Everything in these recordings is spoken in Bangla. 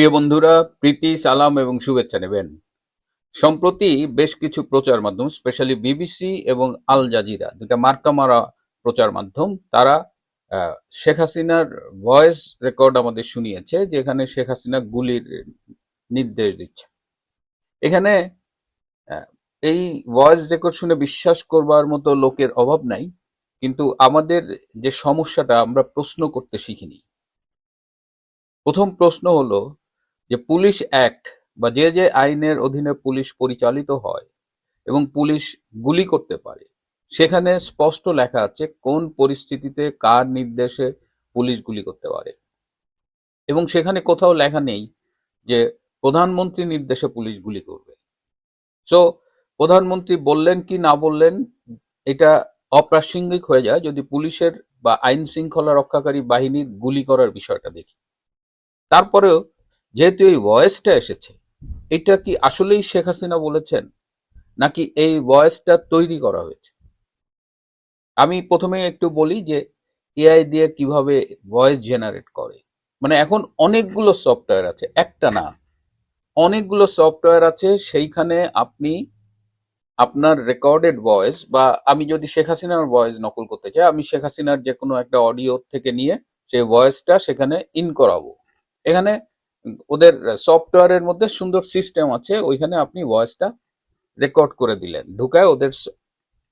প্রিয় বন্ধুরা, প্রীতি, সালাম এবং শুভেচ্ছা নেবেন। সম্প্রতি বেশ কিছু প্রচার মাধ্যম স্পেশালি বিবিসি এবং আল জাজিরা দুটা মার্কা মারা প্রচার মাধ্যম, তারা শেখ হাসিনার ভয়েস রেকর্ড আমাদের শুনিয়েছে, যেখানে শেখ হাসিনা গুলির নির্দেশ দিচ্ছে। এখানে এই ভয়েস রেকর্ড শুনে বিশ্বাস করবার মতো লোকের অভাব নাই, কিন্তু আমাদের যে সমস্যাটা আমরা প্রশ্ন করতে শিখিনি। প্রথম প্রশ্ন হলো যে পুলিশ অ্যাক্ট বা যে যে আইনের অধীনে পুলিশ পরিচালিত হয় এবং পুলিশ গুলি করতে পারে, সেখানে স্পষ্ট লেখা আছে কোন পরিস্থিতিতে কার নির্দেশে পুলিশ গুলি করতে পারে। এবং সেখানে কোথাও লেখা নেই যে প্রধানমন্ত্রী নির্দেশে পুলিশ গুলি করবে। সো প্রধানমন্ত্রী বললেন কি না বললেন, এটা অপ্রাসঙ্গিক হয়ে যায় যদি পুলিশের বা আইন শৃঙ্খলা রক্ষাকারী বাহিনীর গুলি করার বিষয়টা দেখি। তারপরেও যেহেতু এই ভয়েসটা এসেছে, এটা কি আসলেই শেখ হাসিনা বলেছেন? নাকি এই ভয়েসটা তৈরি করা হয়েছে? আমি প্রথমে একটু বলি যে এআই দিয়ে কীভাবে ভয়েস জেনারেট করে? মানে এখন অনেকগুলো সফটওয়্যার আছে, একটা না, অনেকগুলো সফটওয়্যার আছে, সেইখানে আপনি আপনার রেকর্ডেড ভয়েস বা আমি যদি শেখ হাসিনার ভয়েস নকল করতে চাই, আমি শেখ হাসিনার যে কোনো একটা অডিও থেকে নিয়ে সেই ভয়েসটা সেখানে ইন করাবো। এখানে ওদের সফটওয়্যারের মধ্যে সুন্দর সিস্টেম আছে, ওইখানে আপনি ভয়েসটা রেকর্ড করে দিলেন, ঢুকায় ওদের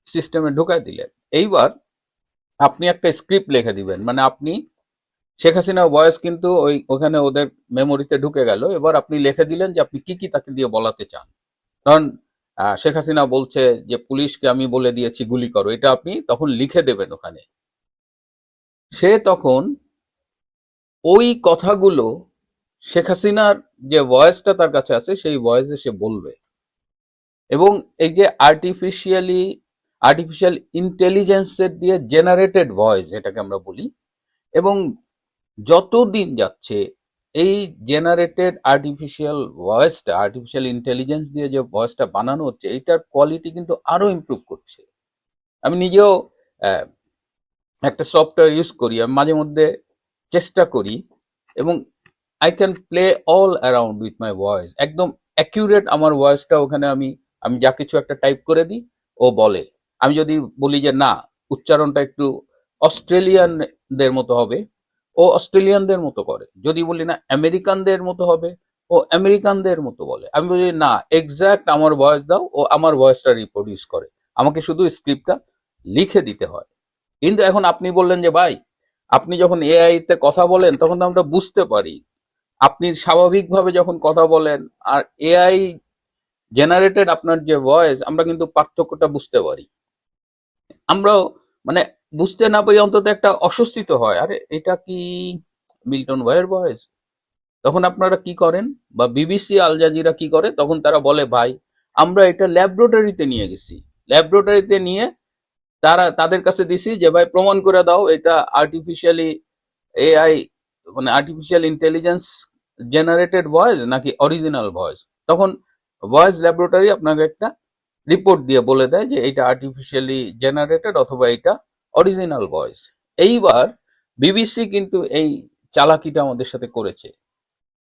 সিস্টেমে ঢুকায় দিলেন। এইবার আপনি একটা স্ক্রিপ্ট লিখে দিবেন মানে আপনি, শেখ হাসিনা ভয়েস কিন্তু ওই, ওখানে ওদের মেমোরিতে ঢুকে গেল, এবার আপনি লিখে দিলেন যে আপনি কি কি তাকে দিয়ে বলাতে চান। কারণ শেখ হাসিনা বলছে যে, পুলিশকে আমি বলে দিয়েছি গুলি করো। এটা আপনি তখন লিখে দেবেন ওখানে। সে তখন ওই কথাগুলো শেখ হাসিনার যে ভয়েসটা তার কাছে আছে, সেই ভয়েসে সে বলবে। এবং এই যে আর্টিফিশিয়ালি আর্টিফিশিয়াল ইন্টেলিজেন্সের দিয়ে জেনারেটেড ভয়েস এটাকে আমরা বলি, এবং যত দিন যাচ্ছে, এই জেনারেটেড আর্টিফিশিয়াল ভয়েসটা আর্টিফিশিয়াল ইন্টেলিজেন্স দিয়ে যে ভয়েসটা বানানো হচ্ছে এটার কোয়ালিটি কিন্তু আরও ইমপ্রুভ করছে। আমি নিজেও একটা সফটওয়্যার ইউজ করি, আমি মাঝে মধ্যে চেষ্টা করি, এবং I can play all around with my voice একদম অ্যাকিউরেট আমার ভয়েসটা ওখানে আমি আমি যা কিছু একটা টাইপ করে দিই, ও বলে। আমি যদি বলি যে, না, উচ্চারণটা একটু অস্ট্রেলিয়ানদের মতো হবে। ও অস্ট্রেলিয়ানদের মতো করে। যদি বলি, না, আমেরিকানদের মতো হবে, ও আমেরিকানদের মতো বলে। আমি বলি, না এক্সাক্ট আমার ভয়েস দাও, ও আমার ভয়েসটা রিপ্রডিউস করে। আমাকে শুধু স্ক্রিপ্টটা লিখে দিতে হয়। কিন্তু এখন আপনি বললেন যে, ভাই, আপনি যখন এআই তে কথা বলেন, তখন তো আমরা বুঝতে পারি। আপনি স্বাভাবিকভাবে যখন কথা বলেন, আর এআই জেনারেটেড আপনার যে ভয়েস আমরা কিন্তু পার্থক্যটা বুঝতে পারি। আমরাও মানে বুঝতে না পারি অন্তত একটা অস্বস্তি তো হয়। আরে, এটা কি মিল্টন ভাইয়ের ভয়েস তখন আপনারা কি করেন? বা বিবিসি আল জাজিরা কি করে? তখন তারা বলে, ভাই, আমরা এটা ল্যাবরেটরিতে নিয়ে গেছি। ল্যাবরেটরিতে নিয়ে তারা, তাদের কাছে দিছি যে, ভাই, প্রমাণ করে দাও, এটা আর্টিফিশিয়ালি এআই মানে আর্টিফিশিয়াল ইন্টেলিজেন্স জেনারেটেড ভয়েস নাকি অরিজিনাল ভয়েস তখন ভয়েস ল্যাবরেটরি আপনাকে একটা রিপোর্ট দিয়ে বলে দেয় যে এটা আর্টিফিশিয়ালি জেনারেটেড অথবা এটা অরিজিনাল ভয়েস এইবার বিবিসি কিন্তু এই চালাকিটা আমাদের সাথে করেছে।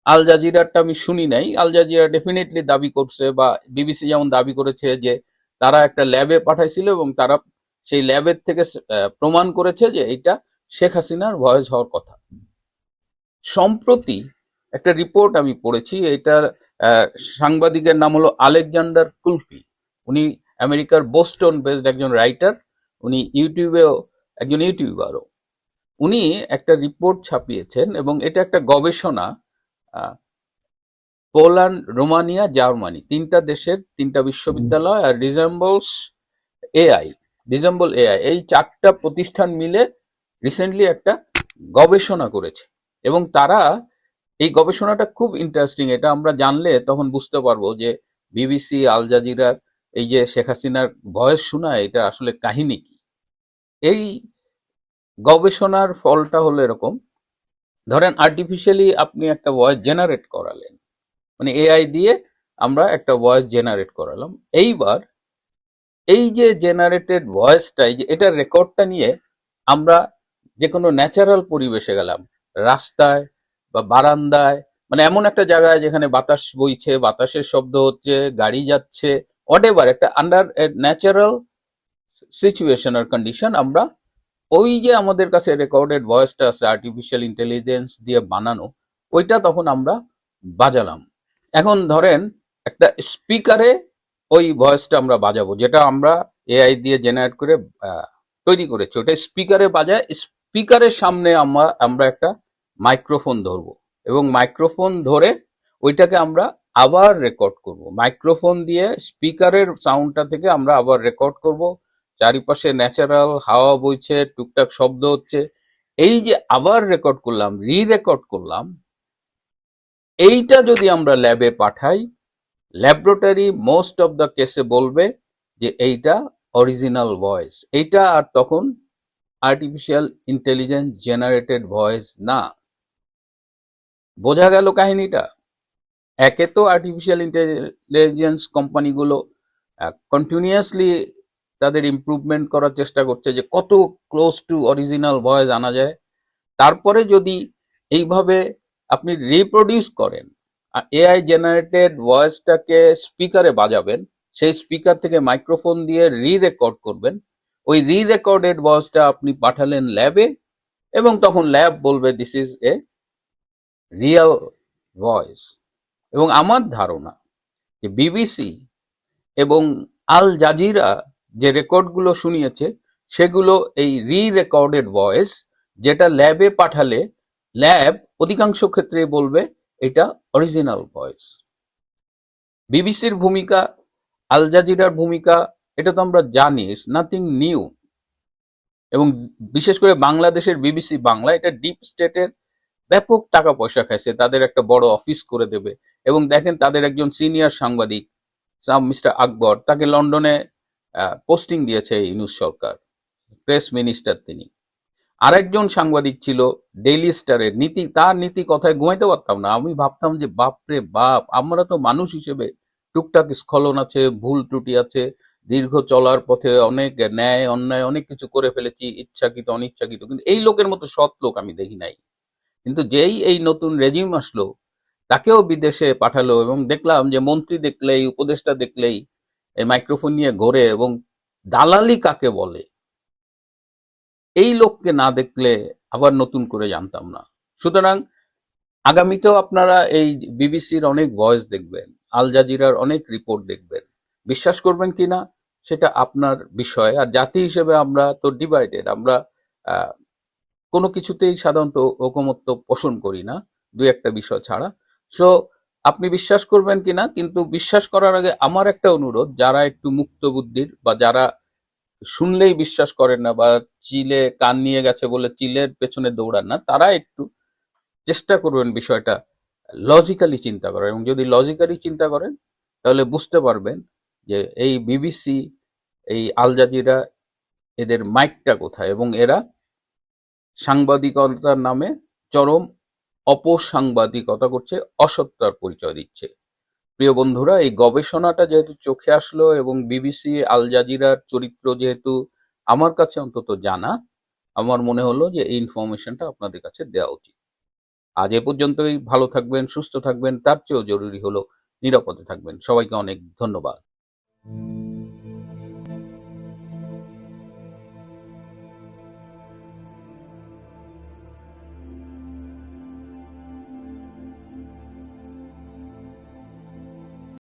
আল জাজিরারটা আমি শুনি নাই। আল জাজিরা ডেফিনেটলি দাবি করছে বা বিবিসি যেমন দাবি করেছে যে তারা একটা ল্যাবে পাঠাইছিল এবং তারা সেই ল্যাবের থেকে প্রমাণ করেছে যে এটা শেখ হাসিনার ভয়েস হওয়ার কথা। সম্প্রতি একটা রিপোর্ট আমি পড়েছি, এটার সাংবাদিকের নাম হলো আলেকজান্ডার কুলফি। উনি আমেরিকার বোস্টন বেসড একজন রাইটার উনি ইউটিউবেও, একজন ইউটিউবারও। উনি একটা রিপোর্ট ছাপিয়েছেন এবং এটা একটা গবেষণা পোল্যান্ড, রোমানিয়া, জার্মানি, তিনটা দেশের, তিনটা বিশ্ববিদ্যালয় আর রিজেম্বলস এআই রিজেম্বল এআই এই চারটা প্রতিষ্ঠান মিলে রিসেন্টলি একটা গবেষণা করেছে। এবং তারা এই গবেষণাটা খুব ইন্টারেস্টিং এটা আমরা জানলে তখন বুঝতে পারব যে বিবিসি আল জাজিরার এই যে শেখ হাসিনার ভয়েস শোনা এটা আসলে কাহিনী কি? এই গবেষণার ফলটা হলো এরকম, ধরেন আর্টিফিশিয়ালি আপনি একটা ভয়েস জেনারেট করালেন মানে এআই দিয়ে আমরা একটা ভয়েস জেনারেট করালাম, এইবার এই যে জেনারেটেড ভয়েসটা এই যে এটার রেকর্ডটা নিয়ে আমরা যে কোনো ন্যাচারাল পরিবেশে গেলাম, রাস্তায় বা বারান্দায় মানে এমন একটা জায়গায় যেখানে বাতাস বইছে, বাতাসের শব্দ হচ্ছে, গাড়ি যাচ্ছে হোয়াট একটা আন্ডার ন্যাচারাল সিচুয়েশন আর কন্ডিশন আমরা ওই যে আমাদের কাছে রেকর্ডেড ভয়েসটা আছে আর্টিফিশিয়াল ইন্টেলিজেন্স দিয়ে বানানো, ওইটা তখন আমরা বাজালাম। এখন ধরেন একটা স্পিকারে ওই ভয়েসটা আমরা বাজাবো, যেটা আমরা এআই দিয়ে জেনারেট করে তৈরি করেছি। ওটা স্পিকারে বাজায় স্পিকারের সামনে আমরা আমরা একটা মাইক্রোফোন ধরবো। এবং মাইক্রোফোন ধরে ওইটাকে আমরা আবার রেকর্ড করব। মাইক্রোফোন দিয়ে স্পিকারের সাউন্ডটা থেকে আমরা আবার রেকর্ড করব। চারিপাশে ন্যাচারাল হাওয়া বইছে, টুকটাক শব্দ হচ্ছে। এই যে আবার রেকর্ড করলাম রি রেকর্ড করলাম, এইটা যদি আমরা ল্যাবে পাঠাই ল্যাবরেটরি মোস্ট অফ দ্য কেসে বলবে যে এইটা অরিজিনাল ভয়েস এইটা আর তখন আর্টিফিশিয়াল ইন্টেলিজেন্স জেনারেটেড ভয়েস না। বোঝা গেল কাহিনীটা। একে তো আর্টিফিশিয়াল ইন্টেলিজেন্স কোম্পানিগুলো কন্টিনিউয়াসলি তাদের ইমপ্রুভমেন্ট করার চেষ্টা করছে যে কত ক্লোজ টু অরিজিনাল ভয়েস আনা যায়। তারপরে যদি এইভাবে আপনি রিপ্রডিউস করেন এআই জেনারেটেড ভয়েসটাকে স্পিকারে বাজাবেন, সেই স্পিকার থেকে মাইক্রোফোন দিয়ে রি রেকর্ড করবেন, ওই রি রেকর্ডেড ভয়েসটা আপনি পাঠালেন ল্যাবে এবং তখন ল্যাব বলবে this is a real voice এবং আমার ধারণা যে বিবিসি এবং আল জাজিরা যে রেকর্ডগুলো শুনিয়েছে, সেগুলো এই রি রেকর্ডেড ভয়েস যেটা ল্যাবে পাঠালে ল্যাব অধিকাংশ ক্ষেত্রে বলবে এটা অরিজিনাল ভয়েস বিবিসির ভূমিকা আল জাজিরার ভূমিকা, এটা তো আমরা জানি ইটস নাথিং নিউ এবং বিশেষ করে বাংলাদেশের বিবিসি বাংলা, এটা ডিপ স্টেটের ব্যাপক টাকা পয়সা খাইছে, তাদের একটা বড় অফিস করে দেবে। এবং দেখেন তাদের একজন সিনিয়র সাংবাদিক মিস্টার আকবর, তাকে লন্ডনে পোস্টিং দিয়েছে নিউজ সরকার, প্রেস মিনিস্টার তিনি। আরেকজন সাংবাদিক ছিল ডেইলি স্টারের, নীতি, তার নীতি কথায় ঘুমাইতে পারতাম না। আমি ভাবতাম যে, বাপরে বাপ, আমরা তো মানুষ হিসেবে টুকটাক স্খলন আছে, ভুল ত্রুটি আছে, দীর্ঘ চলার পথে অনেক ন্যায়, অন্যায়, অনেক কিছু করে ফেলেছি, ইচ্ছাকৃত, অনিচ্ছাকৃত। কিন্তু এই লোকের মতো সৎ লোক আমি দেখি নাই। কিন্তু যেই এই নতুন রেজিম আসলো, তাকেও বিদেশে পাঠালো এবং দেখলাম যে মন্ত্রী দেখলেই, উপদেষ্টা দেখলেই এই মাইক্রোফোন নিয়ে ঘোরে এবং দালালি কাকে বলে? এই লোককে না দেখলে আবার নতুন করে জানতাম না। সুতরাং আগামীতেও আপনারা এই বিবিসির অনেক ভয়েস দেখবেন, আল জাজিরার অনেক রিপোর্ট দেখবেন। বিশ্বাস করবেন কিনা সেটা আপনার বিষয়। আর জাতি হিসেবে আমরা তো ডিভাইডেড আমরা কোনো কিছুতেই সাধারণত ঐকমত্য পোষণ করি না, দু একটা বিষয় ছাড়া। সো আপনি বিশ্বাস করবেন কিনা, কিন্তু বিশ্বাস করার আগে আমার একটা অনুরোধ, যারা একটু মুক্ত বুদ্ধির বা যারা শুনলেই বিশ্বাস করেন না বা চিলে কান নিয়ে গেছে বলে চিলের পেছনে দৌড়ান না, তারা একটু চেষ্টা করবেন বিষয়টা লজিক্যালি চিন্তা করার। এবং যদি লজিক্যালি চিন্তা করেন, তাহলে বুঝতে পারবেন যে এই বিবিসি এই আল জাজিরা, এদের মাইকটা কোথায় এবং এরা সাংবাদিকতার নামে চরম অপসাংবাদিকতা করছে অসত্যার পরিচয় দিচ্ছে। প্রিয় বন্ধুরা, এই গবেষণাটা যেহেতু চোখে আসলো এবং বিবিসি, আল জাজিরার চরিত্র যেহেতু আমার কাছে অন্তত জানা, আমার মনে হলো যে এই ইনফরমেশনটা আপনাদের কাছে দেওয়া উচিত। আজ এ পর্যন্তই, ভালো থাকবেন, সুস্থ থাকবেন, তার চেয়েও জরুরি হলো নিরাপদে থাকবেন। সবাইকে অনেক ধন্যবাদ।